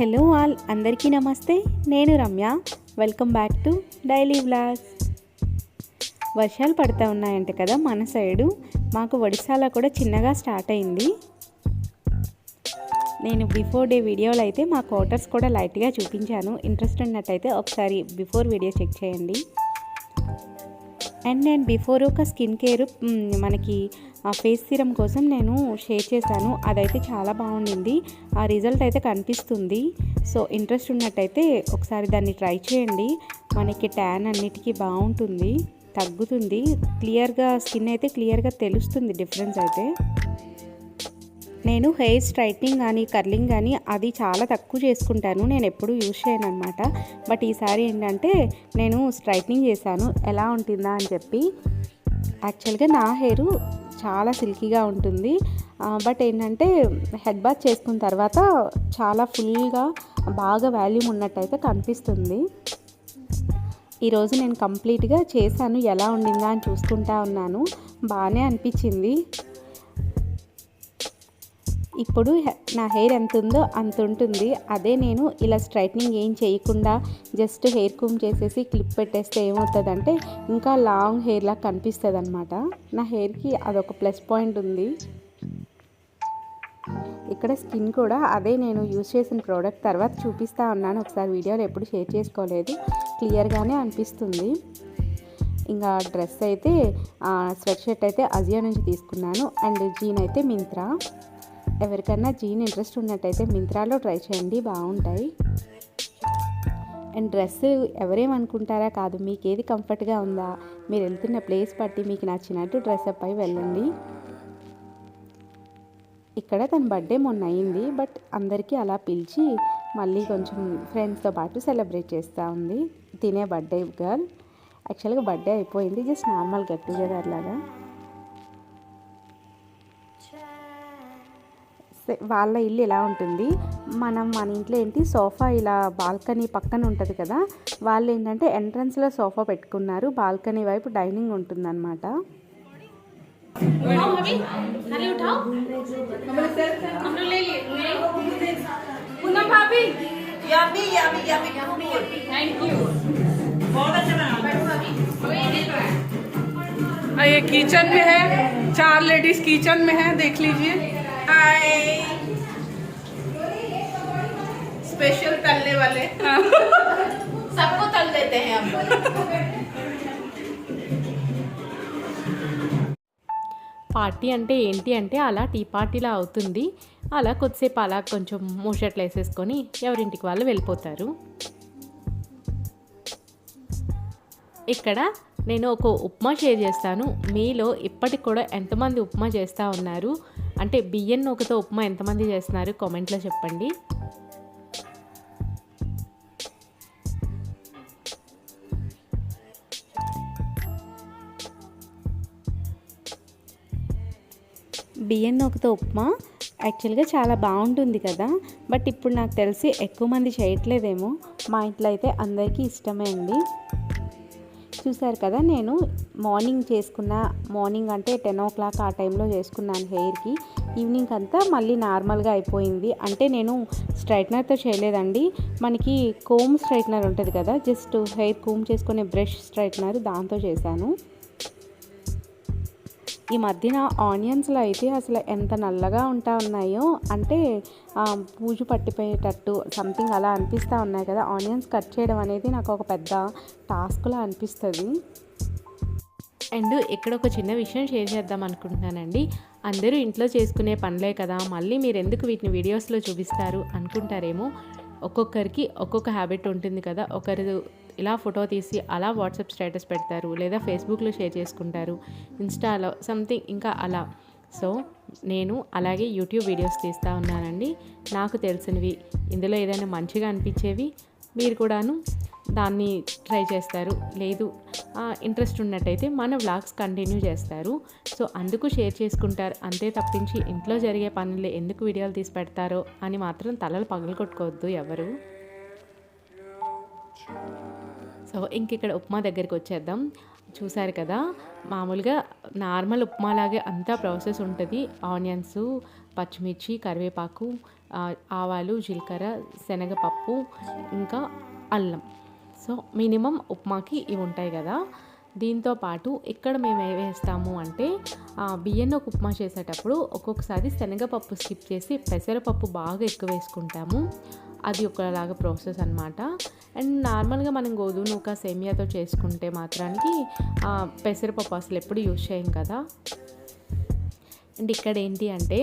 Hello all అందరికీ నమస్తే. నేను Ramya. Welcome back to daily vlogs వర్షాలు పడుతూ ఉన్నాయంట కదా మన సైడు. మాకు ఒడిశాలో కూడా చిన్నగా స్టార్ట్ అయింది. నేను బిఫోర్ డే వీడియోలో అయితే మా క్వార్టర్స్ కూడా లైట్గా చూపించాను. ఇంట్రెస్ట్ ఉన్నట్టయితే ఒకసారి బిఫోర్ వీడియో చెక్ చేయండి. అండ్ నేను బిఫోర్ ఒక స్కిన్ కేర్ మనకి ఫేస్ సీరం కోసం నేను షేర్ చేశాను. అదైతే చాలా బాగుండింది. ఆ రిజల్ట్ అయితే కనిపిస్తుంది. సో ఇంట్రెస్ట్ ఉన్నట్టయితే ఒకసారి దాన్ని ట్రై చేయండి. మనకి ట్యాన్ అన్నిటికీ బాగుంటుంది. తగ్గుతుంది. క్లియర్గా స్కిన్ అయితే క్లియర్గా తెలుస్తుంది డిఫరెన్స్ అయితే. నేను హెయిర్ స్ట్రైట్నింగ్ కానీ కర్లింగ్ కానీ అది చాలా తక్కువ చేసుకుంటాను. నేను ఎప్పుడూ యూజ్ చేయను అనమాట బట్ ఈసారి ఏంటంటే నేను స్ట్రైట్నింగ్ చేశాను. ఎలా ఉంటుందా అని చెప్పి. యాక్చువల్గా నా హెయిర్ చాలా సిల్కీగా ఉంటుంది. బట్ ఏంటంటే హెడ్ బాత్ చేసుకున్న తర్వాత చాలా ఫుల్గా బాగా వాల్యూమ్ ఉన్నట్టయితే కనిపిస్తుంది. ఈరోజు నేను కంప్లీట్గా చేశాను. ఎలా ఉండిందా అని చూసుకుంటా ఉన్నాను. బాగానే అనిపించింది. ఇప్పుడు నా హెయిర్ ఎంత ఉందో అంత ఉంటుంది అదే నేను ఇలా స్ట్రైట్నింగ్ ఏం చేయకుండా జస్ట్ హెయిర్ కూమ్ చేసేసి క్లిప్ పెట్టేస్తే ఏమవుతుందంటే ఇంకా లాంగ్ హెయిర్ లాగా కనిపిస్తుంది అనమాట నా హెయిర్కి అదొక ప్లస్ పాయింట్ ఉంది. ఇక్కడ స్కిన్ కూడా అదే నేను యూజ్ చేసిన ప్రోడక్ట్ తర్వాత చూపిస్తా ఉన్నాను. ఒకసారి వీడియోలో ఎప్పుడు షేర్ చేసుకోలేదు. క్లియర్గానే అనిపిస్తుంది. ఇంకా డ్రెస్ అయితే స్వెట్ షర్ట్ అయితే అజియో నుంచి తీసుకున్నాను. అండ్ జీన్ అయితే మింత్రా. ఎవరికైనా జీన్ ఇంట్రెస్ట్ ఉన్నట్టయితే మింత్రాలో ట్రై చేయండి బాగుంటాయి. అండ్ డ్రెస్ ఎవరేమనుకుంటారా కాదు మీకు ఏది కంఫర్ట్గా ఉందా? మీరు వెళ్తున్న ప్లేస్ బట్టి మీకు నచ్చినట్టు డ్రెస్అప్ అయి వెళ్ళండి. ఇక్కడ తన బర్త్డే మొన్న అయింది బట్ అందరికీ అలా పిలిచి మళ్ళీ కొంచెం ఫ్రెండ్స్తో పాటు సెలబ్రేట్ చేస్తూ ఉంది. తినే బర్త్డే గర్ల్. యాక్చువల్గా బర్త్డే అయిపోయింది జస్ట్ నార్మల్ గెట్ టుగెదర్ లాగా వాళ్ళ ఇల్లు ఎలా ఉంటుంది మనం మన ఇంట్లో ఏంటి సోఫా ఇలా బాల్కనీ పక్కన ఉంటుంది కదా వాళ్ళు ఏంటంటే ఎంట్రన్స్లో సోఫా పెట్టుకున్నారు బాల్కనీ వైపు డైనింగ్ ఉంటుందన్నమాట उठाओ अभी थाली उठाओ हम लोग ले लिए पूनम भाभी Yummy, yummy, yummy food. Thank you बहुत अच्छा बना बैठो भाभी हाँ, ये किचन में है चार लेडीज किचन में है देख लीजिए हाय स्पेशल तलने वाले सबको तल देते हैं हम लोग పార్టీ అంటే ఏంటి అంటే అలా టీ పార్టీలా అవుతుంది అలా కొద్దిసేపు అలా కొంచెం మూషట్లు వేసేసుకొని ఎవరింటికి వాళ్ళు వెళ్ళిపోతారు ఇక్కడ నేను ఒక ఉప్మా షేర్ చేస్తాను మీలో ఇప్పటికి కూడా ఎంతమంది ఉప్మా చేస్తూ ఉన్నారు అంటే బియ్యం నూకతో ఉప్మా ఎంతమంది చేస్తున్నారు? కామెంట్లో చెప్పండి. బియ్యం నూకతో ఉప్మా? యాక్చువల్గా చాలా బాగుంటుంది కదా. బట్ ఇప్పుడు నాకు తెలిసి ఎక్కువ మంది చేయట్లేదేమో. మా ఇంట్లో అయితే అందరికీ ఇష్టమే అండి. చూసారు కదా నేను మార్నింగ్ చేసుకున్న మార్నింగ్ అంటే టెన్ ఓ క్లాక్ ఆ టైంలో చేసుకున్నాను హెయిర్కి. ఈవినింగ్ అంతా మళ్ళీ నార్మల్గా అయిపోయింది. అంటే నేను స్ట్రైట్నర్తో చేయలేదండి. మనకి కోమ్ స్ట్రైట్నర్ ఉంటుంది కదా జస్ట్ హెయిర్ కోమ్ చేసుకునే బ్రష్ స్ట్రైట్నర్ దాంతో చేశాను. ఈ మధ్యన ఆనియన్స్లో అయితే అసలు ఎంత నల్లగా ఉంటా ఉన్నాయో అంటే పూజు పట్టిపోయేటట్టు సంథింగ్ అలా అనిపిస్తూ ఉన్నాయి కదా. ఆనియన్స్ కట్ చేయడం అనేది నాకు ఒక పెద్ద టాస్క్లా అనిపిస్తుంది. అండ్ ఇక్కడ ఒక చిన్న విషయం షేర్ చేద్దాం అనుకుంటున్నానండి. అందరూ ఇంట్లో చేసుకునే పనులే కదా మళ్ళీ మీరు ఎందుకు వీటిని వీడియోస్లో చూపిస్తారు అనుకుంటారేమో. ఒక్కొక్కరికి ఒక్కొక్క హ్యాబిట్ ఉంటుంది కదా ఒకరు ఇలా ఫోటో తీసి అలా వాట్సాప్ స్టేటస్ పెడతారు లేదా ఫేస్బుక్లో షేర్ చేసుకుంటారు ఇన్స్టాలో సంథింగ్ ఇంకా అలా. సో నేను అలాగే యూట్యూబ్ వీడియోస్ తీస్తూ ఉన్నానండి. నాకు తెలిసినవి ఇందులో ఏదైనా మంచిగా అనిపించేవి మీరు కూడాను దాన్ని ట్రై చేస్తారు. లేదు ఇంట్రెస్ట్ ఉన్నట్టయితే మన వ్లాగ్స్ కంటిన్యూ చేస్తారు. సో అందుకు షేర్ చేసుకుంటారు. అంతే తప్పించి ఇంట్లో జరిగే పనులు ఎందుకు వీడియోలు తీసి పెడతారో అని మాత్రం తలలు పగలగొట్టుకోవద్దు ఎవరు. సో ఇంక ఇక్కడ ఉప్మా దగ్గరికి వచ్చేద్దాం. చూసారు కదా మామూలుగా నార్మల్ ఉప్మాలాగే అంతా ప్రాసెస్ ఉంటుంది. ఆనియన్స్ పచ్చిమిర్చి కరివేపాకు ఆవాలు జీలకర్ర శనగపప్పు ఇంకా అల్లం. సో మినిమం ఉప్మాకి ఇవి ఉంటాయి కదా. దీంతో పాటు ఇక్కడ మేము ఏ వేస్తాము అంటే ఆ, ఒక ఉప్మా చేసేటప్పుడు ఒక్కొక్కసారి శనగపప్పు స్కిప్ చేసి పెసరపప్పు బాగా ఎక్కువ వేసుకుంటాము. అది ఒకలాగా ప్రాసెస్ అనమాట అండ్ నార్మల్గా మనం గోధుమ నూక సేమియాతో చేసుకుంటే మాత్రానికి పెసరపప్పు అసలు ఎప్పుడు యూజ్ చేయం కదా. అండ్ ఇక్కడ ఏంటి అంటే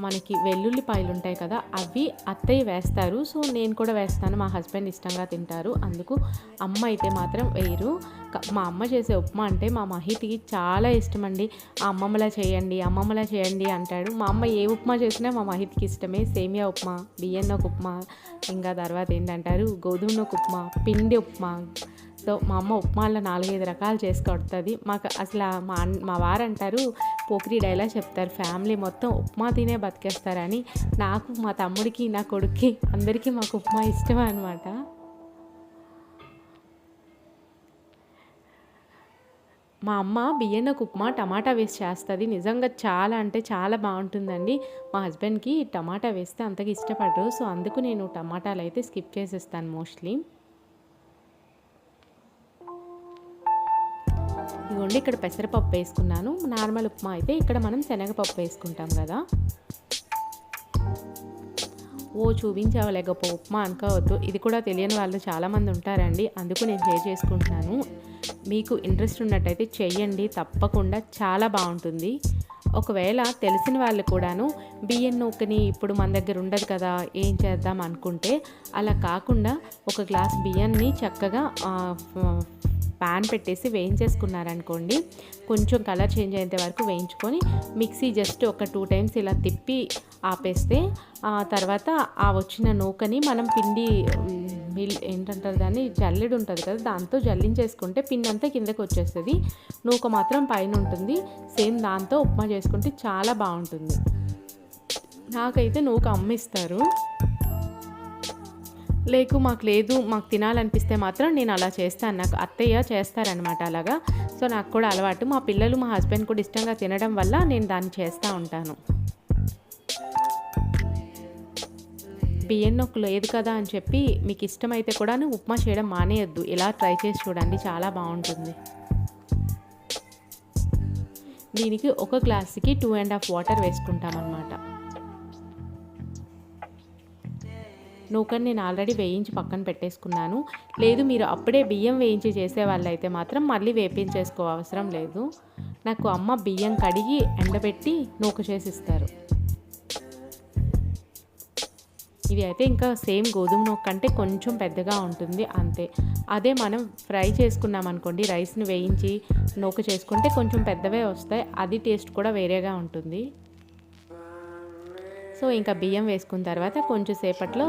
మనకి వెల్లుల్లిపాయలు ఉంటాయి కదా అవి అత్తయ్య వేస్తారు. సో నేను కూడా వేస్తాను. మా హస్బెండ్ ఇష్టంగా తింటారు. అందుకు అమ్మ అయితే మాత్రం వేయరు. మా అమ్మ చేసే ఉప్మా అంటే మా మహితికి చాలా ఇష్టం అండి ఆ అమ్మమ్మలా చేయండి అమ్మమ్మలా చేయండి అంటాడు. మా అమ్మ ఏ ఉప్మా చేసినా మా మహితికి ఇష్టమే. సేమియా ఉప్మా బియ్యం ఉప్మా ఇంకా తర్వాత ఏంటంటారు? గోధుమ ఉప్మా పిండి ఉప్మా సో మా అమ్మ ఉప్మాలో నాలుగైదు రకాలు చేసి కొడుతుంది. మాకు అసలు మా అన్- మా వారు అంటారు పోకిరి డైలాగ్ చెప్తారు ఫ్యామిలీ మొత్తం ఉప్మా తినే బతికేస్తారని. నాకు మా తమ్ముడికి నా కొడుక్కి అందరికీ మాకు ఉప్మా ఇష్టం అనమాట మా అమ్మ బియ్యన్నకు ఉప్మా టమాటా వేసి చేస్తుంది. నిజంగా చాలా అంటే చాలా బాగుంటుందండి. మా హస్బెండ్కి టమాటా వేస్తే అంతగా ఇష్టపడరు. సో అందుకు నేను టమాటాలు అయితే స్కిప్ చేసేస్తాను మోస్ట్లీ. ఇదిగోండి ఇక్కడ పెసరపప్పు వేసుకున్నాను. నార్మల్ ఉప్మా అయితే ఇక్కడ మనం శనగపప్పు వేసుకుంటాం కదా. ఓ చూపించావు గొప్ప ఉప్మా అనుకోవద్దు. ఇది కూడా తెలియని వాళ్ళు చాలామంది ఉంటారండి. అందుకు నేను షేర్ చేసుకుంటున్నాను. మీకు ఇంట్రెస్ట్ ఉన్నట్టయితే చెయ్యండి. తప్పకుండా చాలా బాగుంటుంది. ఒకవేళ తెలిసిన వాళ్ళు కూడాను బియ్యం నూకని ఇప్పుడు మన దగ్గర ఉండదు కదా ఏం చేద్దాం అనుకుంటే అలా కాకుండా ఒక గ్లాస్ బియ్యాన్ని చక్కగా ప్యాన్ పెట్టేసి వేయించేసుకున్నారనుకోండి కొంచెం కలర్ చేంజ్ అయ్యేంత వరకు వేయించుకొని మిక్సీ జస్ట్ ఒక టూ టైమ్స్ ఇలా తిప్పి ఆపేస్తే ఆ తర్వాత ఆ వచ్చిన నూకని మనం పిండి మిల్ ఏంటంటారు దాన్ని జల్లెడు ఉంటుంది కదా దాంతో జల్లించేసుకుంటే పిండి అంతా కిందకి వచ్చేస్తుంది. నూక మాత్రం పైన ఉంటుంది. సేమ్ దాంతో ఉప్మా చేసుకుంటే చాలా బాగుంటుంది. నాకైతే నూక అమ్మిస్తారు. లేకు మాకు లేదు మాకు తినాలనిపిస్తే మాత్రం నేను అలా చేస్తాను. నాకు అత్తయ్య చేస్తారనమాట అలాగా. సో నాకు కూడా అలవాటు. మా పిల్లలు మా హస్బెండ్ కూడా ఇష్టంగా తినడం వల్ల నేను దాన్ని చేస్తూ ఉంటాను. బియ్యం నొక్కు లేదు కదా అని చెప్పి మీకు ఇష్టమైతే కూడా ఉప్మా చేయడం మానేయద్దు. ఇలా ట్రై చేసి చూడండి చాలా బాగుంటుంది. దీనికి ఒక గ్లాస్కి టూ అండ్ హాఫ్ వాటర్ వేసుకుంటాం అన్నమాట నూకని నేను ఆల్రెడీ వేయించి పక్కన పెట్టేసుకున్నాను. లేదు మీరు అప్పుడే బియ్యం వేయించి చేసే వాళ్ళైతే మాత్రం మళ్ళీ వేపించేసుకో అవసరం లేదు. నాకు అమ్మ బియ్యం కడిగి ఎండబెట్టి నూక చేసి ఇస్తారు ఇది అయితే ఇంకా సేమ్ గోధుమ నూక కంటే కొంచెం పెద్దగా ఉంటుంది అంతే. అదే మనం ఫ్రై చేసుకున్నాం అనుకోండి రైస్ని వేయించి నూక చేసుకుంటే కొంచెం పెద్దవే వస్తాయి. అది టేస్ట్ కూడా వేరేగా ఉంటుంది. సో ఇంకా బియ్యం వేసుకున్న తర్వాత కొంచెం సేపట్లో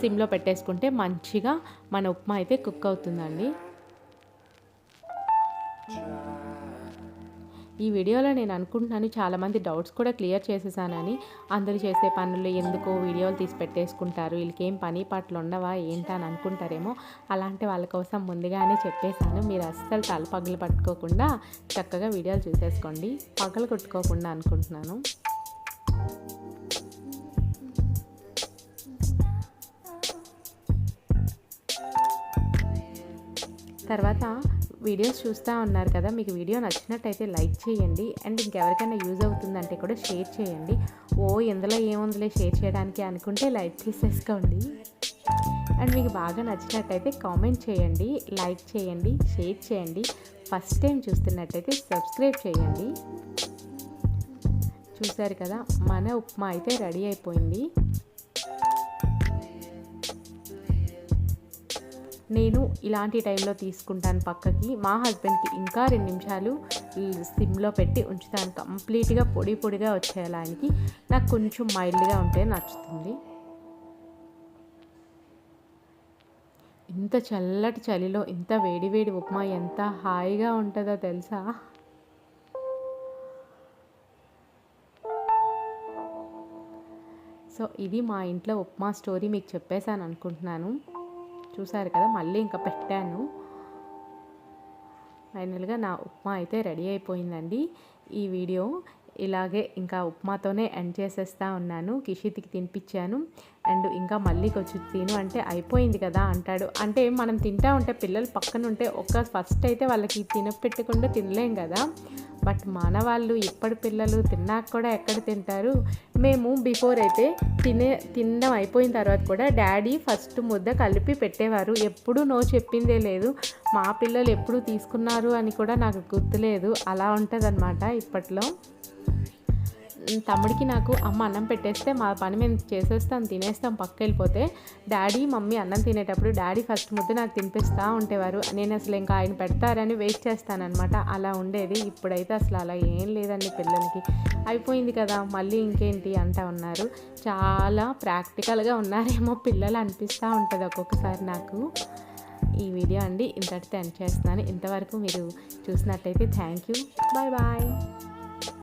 సిమ్లో పెట్టేసుకుంటే మంచిగా మన ఉప్మా అయితే కుక్ అవుతుందండి. ఈ వీడియోలో నేను అనుకుంటున్నాను చాలామంది డౌట్స్ కూడా క్లియర్ చేసేసానని. అందరూ చేసే పనులు ఎందుకో వీడియోలు తీసి పెట్టేసుకుంటారు. వీళ్ళకి ఏం పని పాటలు ఉండవా ఏంటా అని అనుకుంటారేమో అలాంటి వాళ్ళ కోసం ముందుగానే చెప్పేశాను. మీరు అస్సలు తల పగులు పట్టుకోకుండా చక్కగా వీడియోలు చూసేసుకోండి. పగలు కొట్టుకోకుండా అనుకుంటున్నాను. తర్వాత వీడియోస్ చూస్తూ ఉన్నారు కదా మీకు వీడియో నచ్చినట్టయితే లైక్ చేయండి. అండ్ ఇంకెవరికైనా యూజ్ అవుతుందంటే కూడా షేర్ చేయండి. ఓ ఇందులో ఏముందిలే షేర్ చేయడానికి అనుకుంటే లైక్ చేసేసుకోండి. అండ్ మీకు బాగా నచ్చినట్టయితే కామెంట్ చేయండి లైక్ చేయండి షేర్ చేయండి. ఫస్ట్ టైం చూస్తున్నట్టయితే సబ్స్క్రైబ్ చేయండి. చూసారు కదా మన ఉప్మా అయితే రెడీ అయిపోయింది. నేను ఇలాంటి టైంలో తీసుకుంటాను పక్కకి. మా హస్బెండ్కి ఇంకా రెండు నిమిషాలు సిమ్లో పెట్టి ఉంచుతాను. కంప్లీట్గా పొడి పొడిగా వచ్చేలానికి నాకు కొంచెం మైల్డ్గా ఉంటే నచ్చుతుంది. ఇంత చల్లటి చలిలో ఇంత వేడి వేడి ఉప్మా ఎంత హాయిగా ఉంటుందో తెలుసా? సో ఇది మా ఇంట్లో ఉప్మా స్టోరీ మీకు చెప్పేశాను అనుకుంటున్నాను. చూసారు కదా మళ్ళీ ఇంకా పెట్టాను. ఫైనల్గా నా ఉప్మా అయితే రెడీ అయిపోయిందండి. ఈ వీడియో ఇలాగే ఇంకా ఉప్మాతోనే ఎండ్ చేసేస్తా ఉన్నాను. కిషిత్కి తినిపించాను. అండ్ ఇంకా మళ్ళీ కొంచెం తిను అంటే అయిపోయింది కదా అంటాడు. అంటే మనం తింటా ఉంటే పిల్లలు పక్కన ఉంటే ఒక్క ఫస్ట్ అయితే వాళ్ళకి తినపెట్టకుండా తినలేం కదా. బట్ మన వాళ్ళు ఇప్పటి పిల్లలు తిన్నాక కూడా ఎక్కడ తింటారు? మేము బిఫోర్ అయితే తినే తినడం అయిపోయిన తర్వాత కూడా డాడీ ఫస్ట్ ముద్ద కలిపి పెట్టేవారు. ఎప్పుడూ నో చెప్పిందే లేదు. మా పిల్లలు ఎప్పుడు తీసుకున్నారు అని కూడా నాకు గుర్తులేదు. అలా ఉంటుందన్నమాట ఇప్పట్లో. తమ్ముడికి నాకు అమ్మ అన్నం పెట్టేస్తే మా పని మేము చేసేస్తాం తినేస్తాం పక్క వెళ్ళిపోతే డాడీ మమ్మీ అన్నం తినేటప్పుడు డాడీ ఫస్ట్ ముద్ద నాకు తినిపిస్తూ ఉండేవారు. నేను అసలు ఇంకా ఆయన పెడతారని వెయిట్ చేస్తానన్నమాట. అలా ఉండేది. ఇప్పుడైతే అసలు అలా ఏం లేదండి పిల్లలకి. అయిపోయింది కదా మళ్ళీ ఇంకేంటి అంటా ఉన్నారు. చాలా ప్రాక్టికల్గా ఉన్నారేమో పిల్లలు అనిపిస్తూ ఉంటుంది ఒక్కొక్కసారి నాకు. ఈ వీడియో అండి ఇంతటితో ఎండ్ చేస్తున్నాను. ఇంతవరకు మీరు చూసినట్టయితే థ్యాంక్ యూ. Bye bye.